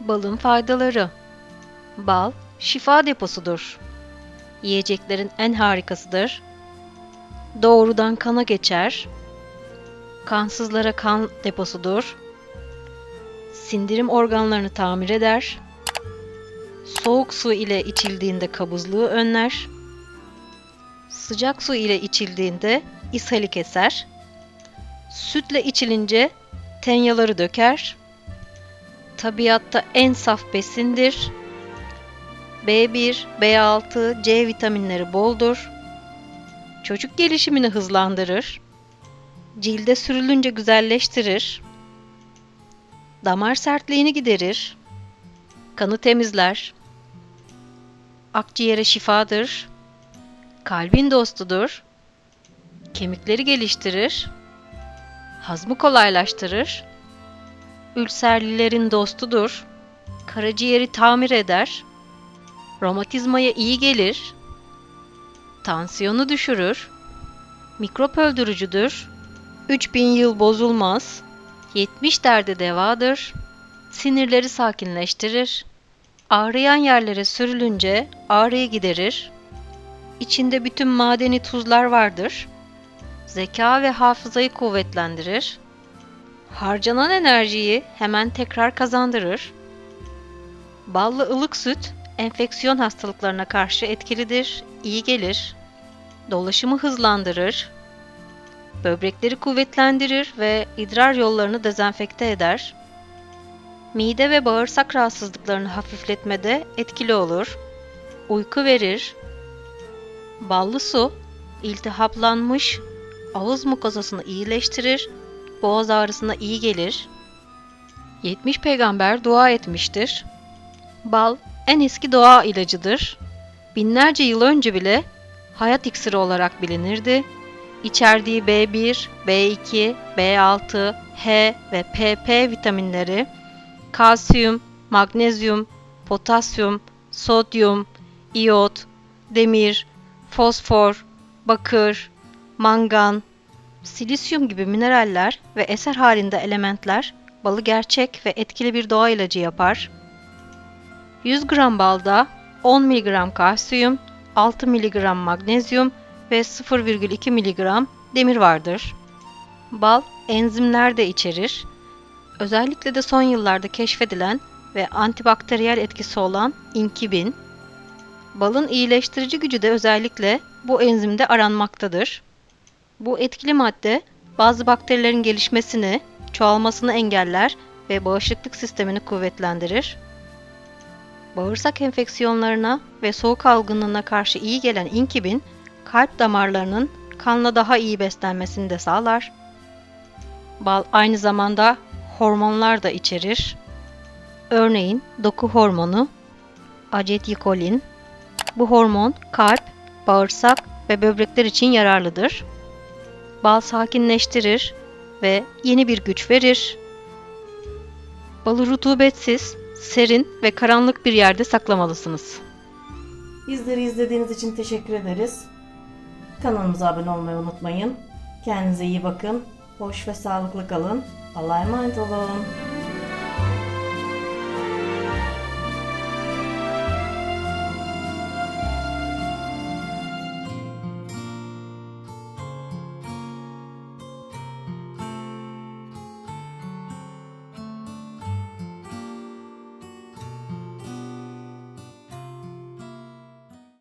Balın faydaları Bal, şifa deposudur. Yiyeceklerin en harikasıdır. Doğrudan kana geçer. Kansızlara kan deposudur. Sindirim organlarını tamir eder. Soğuk su ile içildiğinde kabızlığı önler. Sıcak su ile içildiğinde ishali keser. Sütle içilince tenyaları döker. Tabiatta en saf besindir. B1, B6, C vitaminleri boldur. Çocuk gelişimini hızlandırır. Cilde sürülünce güzelleştirir. Damar sertliğini giderir. Kanı temizler. Akciğere şifadır. Kalbin dostudur. Kemikleri geliştirir. Hazmı kolaylaştırır. Ülserlilerin dostudur. Karaciğeri tamir eder. Romatizmaya iyi gelir. Tansiyonu düşürür. Mikrop öldürücüdür. 3000 yıl bozulmaz. 70 derde devadır. Sinirleri sakinleştirir. Ağrıyan yerlere sürülünce ağrıyı giderir. İçinde bütün madeni tuzlar vardır. Zeka ve hafızayı kuvvetlendirir. Harcanan enerjiyi hemen tekrar kazandırır. Ballı ılık süt enfeksiyon hastalıklarına karşı etkilidir, iyi gelir. Dolaşımı hızlandırır. Böbrekleri kuvvetlendirir ve idrar yollarını dezenfekte eder. Mide ve bağırsak rahatsızlıklarını hafifletmede etkili olur. Uyku verir. Ballı su iltihaplanmış ağız mukozasını iyileştirir boğaz ağrısına iyi gelir. 70 peygamber dua etmiştir. Bal en eski doğa ilacıdır. Binlerce yıl önce bile hayat iksiri olarak bilinirdi. İçerdiği B1, B2, B6, H ve PP vitaminleri, kalsiyum, magnezyum, potasyum, sodyum, iyot, demir, fosfor, bakır, mangan, Silisyum gibi mineraller ve eser halinde elementler balı gerçek ve etkili bir doğa ilacı yapar. 100 gram balda 10 mg kalsiyum, 6 mg magnezyum ve 0,2 mg demir vardır. Bal enzimler de içerir. Özellikle de son yıllarda keşfedilen ve antibakteriyel etkisi olan inkibin. Balın iyileştirici gücü de özellikle bu enzimde aranmaktadır. Bu etkili madde bazı bakterilerin gelişmesini, çoğalmasını engeller ve bağışıklık sistemini kuvvetlendirir. Bağırsak enfeksiyonlarına ve soğuk algınlığına karşı iyi gelen inkibin, kalp damarlarının kanla daha iyi beslenmesini de sağlar. Bal aynı zamanda hormonlar da içerir. Örneğin doku hormonu, acetyikolin. Bu hormon kalp, bağırsak ve böbrekler için yararlıdır. Bal sakinleştirir ve yeni bir güç verir. Balı rutubetsiz, serin ve karanlık bir yerde saklamalısınız. Bizleri izlediğiniz için teşekkür ederiz. Kanalımıza abone olmayı unutmayın. Kendinize iyi bakın. Hoş ve sağlıklı kalın. Allah'a emanet olun.